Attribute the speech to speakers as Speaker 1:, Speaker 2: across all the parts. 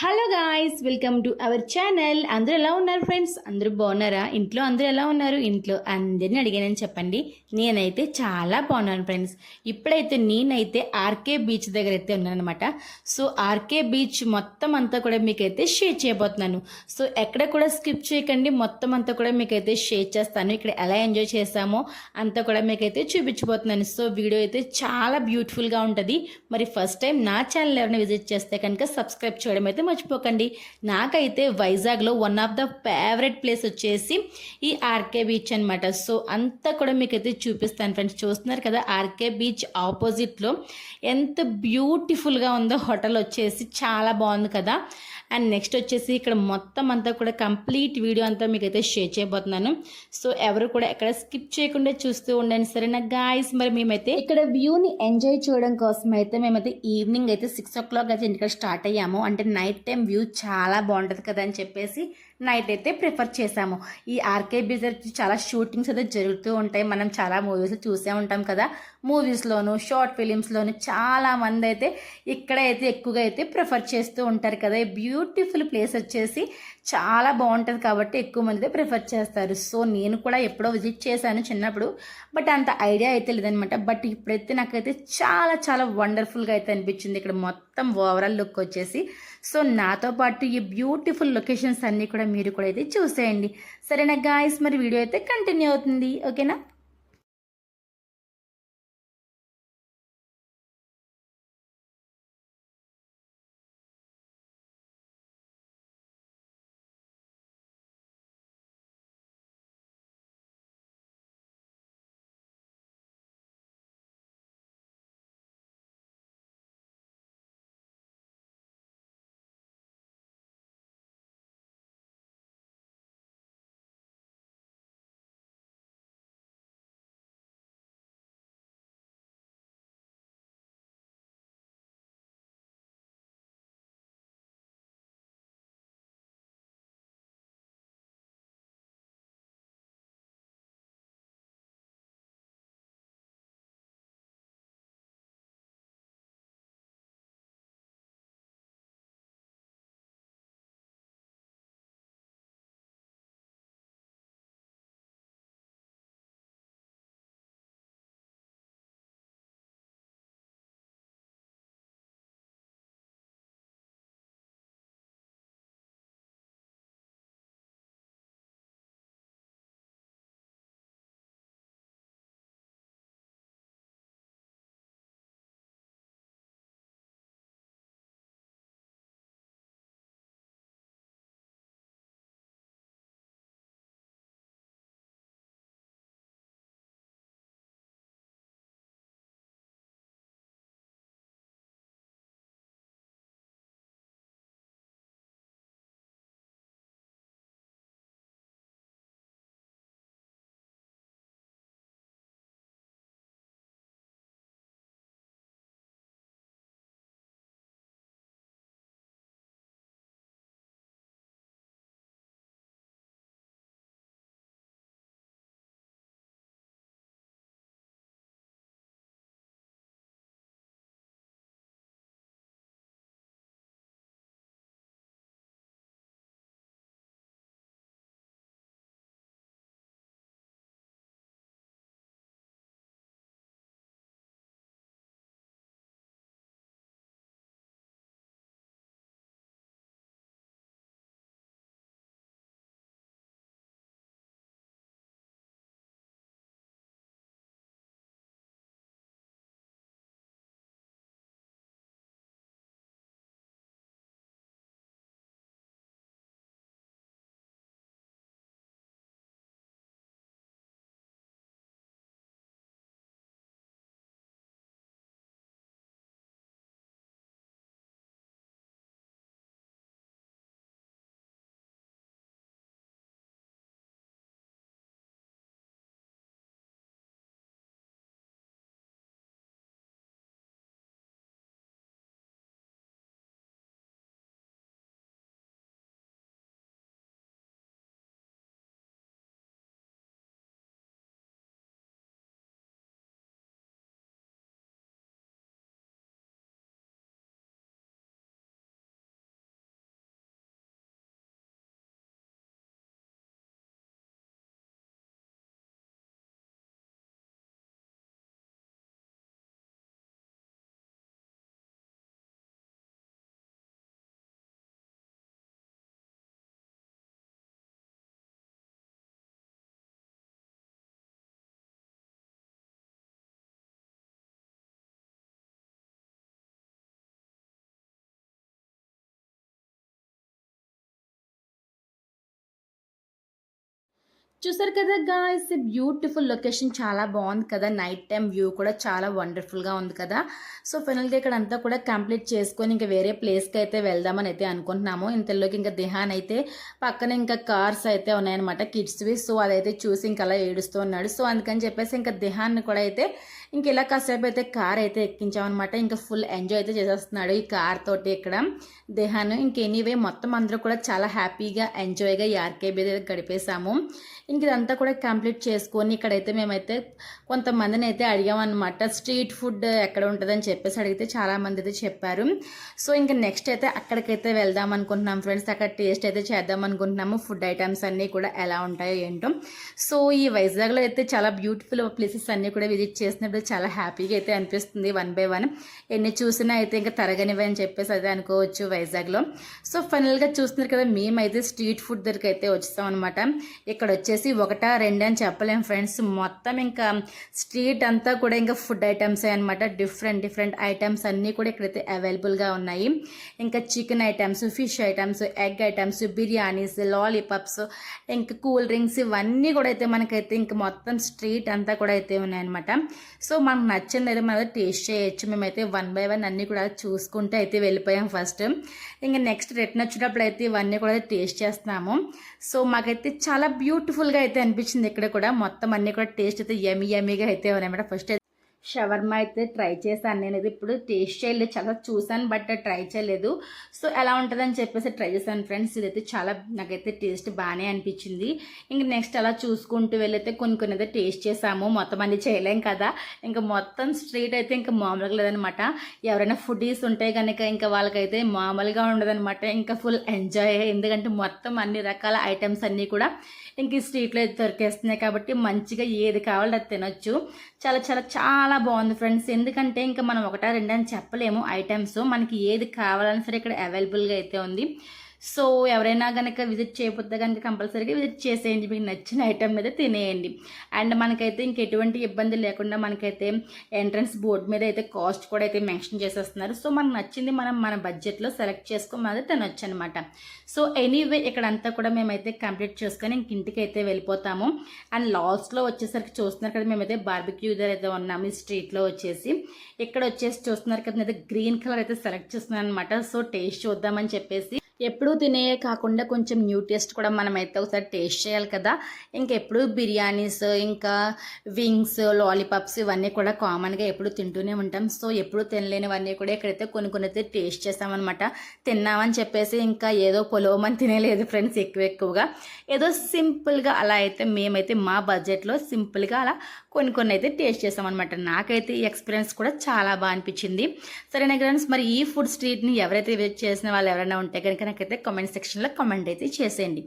Speaker 1: Hello guys welcome to our channel అందరూ ఎలా ఉన్నారు ఫ్రెండ్స్ అందరూ బాగున్నారా? ఇంట్లో అందరూ ఎలా ఉన్నారు? ఇంట్లో అందరిని అడిగానని చెప్పండి. నేనైతే చాలా బాగున్నాను ఫ్రెండ్స్ ఇప్పుడైతే నేనైతే ఆర్కే బీచ్ దగ్గర అయితే ఉన్నాను అనమాట సో ఆర్కే బీచ్ మొత్తం అంతా కూడా మీకైతే షేర్ చేయబోతున్నాను. సో ఎక్కడ కూడా స్కిప్ చేయకండి. మొత్తం అంతా కూడా మీకైతే షేర్ చేస్తాను. ఇక్కడ ఎలా ఎంజాయ్ చేసామో అంతా కూడా మీకైతే చూపించబోతున్నాను. సో వీడియో అయితే చాలా బ్యూటిఫుల్గా ఉంటుంది. మరి ఫస్ట్ టైం నా ఛానల్ ఎవరైనా విజిట్ చేస్తే కనుక సబ్స్క్రైబ్ చేయడం అయితే మర్చిపోకండి. నాకైతే వైజాగ్లో one of the favourite place వచ్చేసి ఈ ఆర్కే బీచ్ అనమాట సో అంతా కూడా మీకైతే చూపిస్తాను ఫ్రెండ్స్ చూస్తున్నారు కదా ఆర్కే బీచ్ ఆపోజిట్లో ఎంత బ్యూటిఫుల్గా ఉందో హోటల్ వచ్చేసి చాలా బాగుంది కదా. అండ్ నెక్స్ట్ వచ్చేసి ఇక్కడ మొత్తం అంతా కూడా కంప్లీట్ వీడియో అంతా మీకైతే షేర్ చేయబోతున్నాను. సో ఎవరు కూడా ఎక్కడ స్కిప్ చేయకుండా చూస్తూ ఉండండి. సరేనా గాయస్ మరి మేమైతే ఇక్కడ వ్యూని ఎంజాయ్ చేయడం కోసం అయితే మేమైతే ఈవినింగ్ అయితే సిక్స్ ఓ క్లాక్ అయితే ఇంటికి స్టార్ట్ అయ్యాము. అంటే నైట్ టైం వ్యూ చాలా బాగుంటుంది కదా అని చెప్పేసి నైట్ అయితే ప్రిఫర్ చేసాము ఈ ఆర్కే బీచ్ చాలా షూటింగ్స్ అయితే జరుగుతూ ఉంటాయి. మనం చాలా మూవీస్ చూసే ఉంటాం కదా. మూవీస్లోను షార్ట్ ఫిలిమ్స్లోను చాలామంది అయితే ఇక్కడ అయితే ఎక్కువగా అయితే ప్రిఫర్ చేస్తూ ఉంటారు కదా. ఈ బ్యూటిఫుల్ ప్లేస్ వచ్చేసి చాలా బాగుంటుంది కాబట్టి ఎక్కువ మంది అయితే ప్రిఫర్ చేస్తారు. సో నేను కూడా ఎప్పుడో విజిట్ చేశాను చిన్నప్పుడు. బట్ అంత ఐడియా అయితే లేదనమాట. బట్ ఇప్పుడైతే నాకైతే చాలా చాలా వండర్ఫుల్గా అయితే అనిపించింది. ఇక్కడ మొత్తం ఓవరాల్ లుక్ వచ్చేసి. సో నాతో పాటు ఈ బ్యూటిఫుల్ లొకేషన్స్ అన్నీ కూడా మీరు కూడా అయితే చూసేయండి. సరేనా గాయస్ మరి వీడియో అయితే కంటిన్యూ అవుతుంది. ఓకేనా చూసారు కదా గాయస్ బ్యూటిఫుల్ లొకేషన్ చాలా బాగుంది కదా. నైట్ టైం వ్యూ కూడా చాలా వండర్ఫుల్గా ఉంది కదా. సో ఫైనల్గా ఇక్కడ అంతా కూడా కంప్లీట్ చేసుకొని ఇంకా వేరే ప్లేస్కి అయితే వెళ్దామని అయితే అనుకుంటున్నాము. ఇంతలోకి ఇంకా దిహాన్ అయితే పక్కన ఇంకా కార్స్ అయితే ఉన్నాయన్నమాట కిడ్స్వి సో అదైతే చూసి ఇంకా అలా ఏడుస్తూ ఉన్నాడు. సో అందుకని చెప్పేసి ఇంకా దిహాన్ని కూడా అయితే ఇంకెలా కాసేపు అయితే కార్ అయితే ఎక్కించామన్నమాట. ఇంకా ఫుల్ ఎంజాయ్ అయితే చేసేస్తున్నాడు ఈ కార్ తోటి ఇక్కడ. దేహాను ఇంక ఎనీవే మొత్తం అందరూ కూడా చాలా హ్యాపీగా ఎంజాయ్గా ఈ ఆర్కేబీ గడిపేశాము. ఇంక ఇదంతా కూడా కంప్లీట్ చేసుకొని ఇక్కడైతే మేమైతే కొంతమందిని అయితే అడిగామన్నమాట. స్ట్రీట్ ఫుడ్ ఎక్కడ ఉంటుందని చెప్పేసి అడిగితే చాలామంది అయితే చెప్పారు. సో ఇంకా నెక్స్ట్ అయితే అక్కడికైతే వెళ్దాం అనుకుంటున్నాం ఫ్రెండ్స్ అక్కడ టేస్ట్ అయితే చేద్దాం అనుకుంటున్నాము. ఫుడ్ ఐటమ్స్ అన్నీ కూడా ఎలా ఉంటాయో ఏంటో. సో ఈ వైజాగ్లో అయితే చాలా బ్యూటిఫుల్ ప్లేసెస్ అన్నీ కూడా విజిట్ చేసినప్పుడు చాలా హ్యాపీగా అయితే అనిపిస్తుంది వన్ బై వన్. ఎన్ని చూసినా అయితే ఇంకా తరగనివి అని చెప్పేసి అదే అనుకోవచ్చు వైజాగ్లో. సో ఫైనల్గా చూస్తున్నారు కదా మేమైతే స్ట్రీట్ ఫుడ్ దగ్గరికి అయితే వచ్చేస్తాం అనమాట ఇక్కడ వచ్చేసి ఒకటా రెండు అని చెప్పలేం ఫ్రెండ్స్. మొత్తం ఇంకా స్ట్రీట్ అంతా కూడా ఇంకా ఫుడ్ ఐటమ్స్ అనమాట డిఫరెంట్ డిఫరెంట్ ఐటమ్స్ అన్నీ కూడా ఇక్కడైతే అవైలబుల్గా ఉన్నాయి. ఇంకా chicken items fish items egg items biryanis lollipops ఇంకా కూల్ డ్రింక్స్ ఇవన్నీ కూడా అయితే మనకైతే ఇంకా మొత్తం స్ట్రీట్ అంతా కూడా అయితే ఉన్నాయన్నమాట. సో మనకు నచ్చింది అయితే మనం టేస్ట్ చేయొచ్చు. మేమైతే వన్ బై వన్ అన్నీ కూడా చూసుకుంటే అయితే వెళ్ళిపోయాం ఫస్ట్. ఇంకా నెక్స్ట్ రిటర్న్ వచ్చేటప్పుడు అయితే ఇవన్నీ కూడా టేస్ట్ చేస్తున్నాము. సో మాకైతే చాలా బ్యూటిఫుల్గా అయితే అనిపించింది ఇక్కడ కూడా. మొత్తం అన్నీ కూడా టేస్ట్ అయితే యమీ యమీగా అయితే ఉన్నాయన్నమాట ఫస్ట్ షవర్మా అయితే ట్రై చేశాను. నేను ఇది ఇప్పుడు టేస్ట్ చేయలేదు. చాలా చూసాను బట్ ట్రై చేయలేదు. సో ఎలా ఉంటుందని చెప్పేసి ట్రై చేశాను ఫ్రెండ్స్. ఇదైతే చాలా నాకైతే టేస్ట్ బాగానే అనిపించింది. ఇంక నెక్స్ట్ అలా చూసుకుంటూ వెళ్ళైతే కొన్ని కొన్ని అయితే టేస్ట్ చేసాము మొత్తం అన్ని చేయలేం కదా. ఇంకా మొత్తం స్ట్రీట్ అయితే ఇంకా మామూలుగా లేదనమాట. ఎవరైనా ఫుడీస్ ఉంటే కనుక ఇంకా వాళ్ళకైతే మామూలుగా ఉండదనమాట. ఇంకా ఫుల్ ఎంజాయ్. ఎందుకంటే మొత్తం అన్ని రకాల ఐటమ్స్ అన్నీ కూడా ఇంక ఈ స్ట్రీట్లో అయితే దొరికేస్తున్నాయి కాబట్టి మంచిగా ఏది కావాలో అది తినొచ్చు. చాలా చాలా చాలా బాగుంది ఫ్రెండ్స్ ఎందుకంటే ఇంకా మనం ఒకటా రెండని చెప్పలేము. ఐటమ్స్ మనకి ఏది కావాలన్నా సరే ఇక్కడ అవైలబుల్గా అయితే ఉంది. సో ఎవరైనా కనుక విజిట్ చేయకపోతే కనుక కంపల్సరీగా విజిట్ చేసేయండి. మీకు నచ్చిన ఐటెం మీద తినేయండి. అండ్ మనకైతే ఇంక ఎటువంటి ఇబ్బంది లేకుండా మనకైతే ఎంట్రన్స్ బోర్డు మీద అయితే కాస్ట్ కూడా అయితే మెన్షన్ చేసేస్తున్నారు. సో మనకు నచ్చింది మనం మన బడ్జెట్లో సెలెక్ట్ చేసుకుని మనం తినొచ్చు అనమాట సో ఎనీవే ఇక్కడంతా కూడా మేమైతే కంప్లీట్ చేసుకొని ఇంక ఇంటికి అయితే వెళ్ళిపోతాము. అండ్ లాస్ట్లో వచ్చేసరికి చూస్తున్నారు కదా మేమైతే బార్బిక్యూ దగ్గర అయితే ఉన్నాము. ఈ స్ట్రీట్లో వచ్చేసి ఇక్కడ వచ్చేసి చూస్తున్నారు కదా అయితే గ్రీన్ కలర్ అయితే సెలెక్ట్ చేస్తున్నాను అనమాట సో టేస్ట్ చూద్దామని చెప్పేసి ఎప్పుడూ తినే కాకుండా కొంచెం న్యూ టేస్ట్ కూడా మనమైతే ఒకసారి టేస్ట్ చేయాలి కదా. ఇంకెప్పుడు బిర్యానీస్ ఇంకా వింగ్స్ లాలీపాప్స్ ఇవన్నీ కూడా కామన్గా ఎప్పుడు తింటూనే ఉంటాం. సో ఎప్పుడు తినలేనివన్నీ కూడా ఇక్కడైతే కొన్ని కొన్ని అయితే టేస్ట్ చేస్తామన్నమాట. తిన్నామని చెప్పేసి ఇంకా ఏదో పొలవమని తినేలేదు ఫ్రెండ్స్ ఎక్కువ ఎక్కువగా. ఏదో సింపుల్గా అలా అయితే మేమైతే మా బడ్జెట్లో సింపుల్గా అలా కొన్ని కొన్ని అయితే టేస్ట్ చేస్తామన్నమాట. నాకైతే ఈ ఎక్స్పీరియన్స్ కూడా చాలా బాగా అనిపించింది. సరేనా ఫ్రెండ్స్ మరి ఈ ఫుడ్ స్ట్రీట్ని ఎవరైతే విజిట్ చేసిన వాళ్ళు ఎవరైనా ఉంటే కనుక నాకైతే కామెంట్ సెక్షన్లో కామెంట్ అయితే చేసేయండి.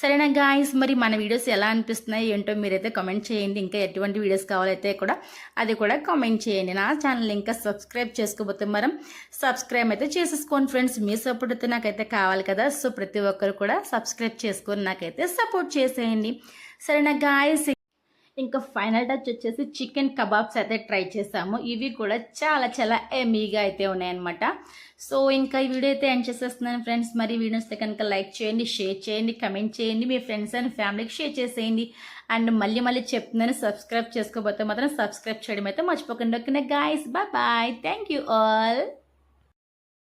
Speaker 1: సరేనా గాయస్ మరి మన వీడియోస్ ఎలా అనిపిస్తున్నాయి ఏంటో మీరైతే కామెంట్ చేయండి. ఇంకా ఎటువంటి వీడియోస్ కావాలైతే కూడా అది కూడా కామెంట్ చేయండి. నా ఛానల్ ఇంకా సబ్స్క్రైబ్ చేసుకోబోతే మనం సబ్స్క్రైబ్ అయితే చేసేసుకోండి ఫ్రెండ్స్ మీ సపోర్ట్ అయితే నాకైతే కావాలి కదా. సో ప్రతి ఒక్కరు కూడా సబ్స్క్రైబ్ చేసుకొని నాకైతే సపోర్ట్ చేసేయండి. సరేనా గాయస్ ఇంకా ఫైనల్ టచ్ వచ్చేసి చికెన్ కబాబ్స్ అయితే ట్రై చేసాము. ఇవి కూడా చాలా చాలా ఎమీగా అయితే ఉన్నాయన్నమాట. సో ఇంకా ఈ వీడియో అయితే ఎండ్ చేసేస్తున్నాను ఫ్రెండ్స్. మరి వీడియోస్ కనుక లైక్ చేయండి షేర్ చేయండి కమెంట్ చేయండి మీ ఫ్రెండ్స్ అండ్ ఫ్యామిలీకి షేర్ చేసేయండి. అండ్ మళ్ళీ మళ్ళీ చెప్తున్నాను సబ్స్క్రైబ్ చేసుకోబోతే మాత్రం సబ్స్క్రైబ్ చేయడం అయితే మర్చిపోకండి. ఓకేనా guys bye bye thank you all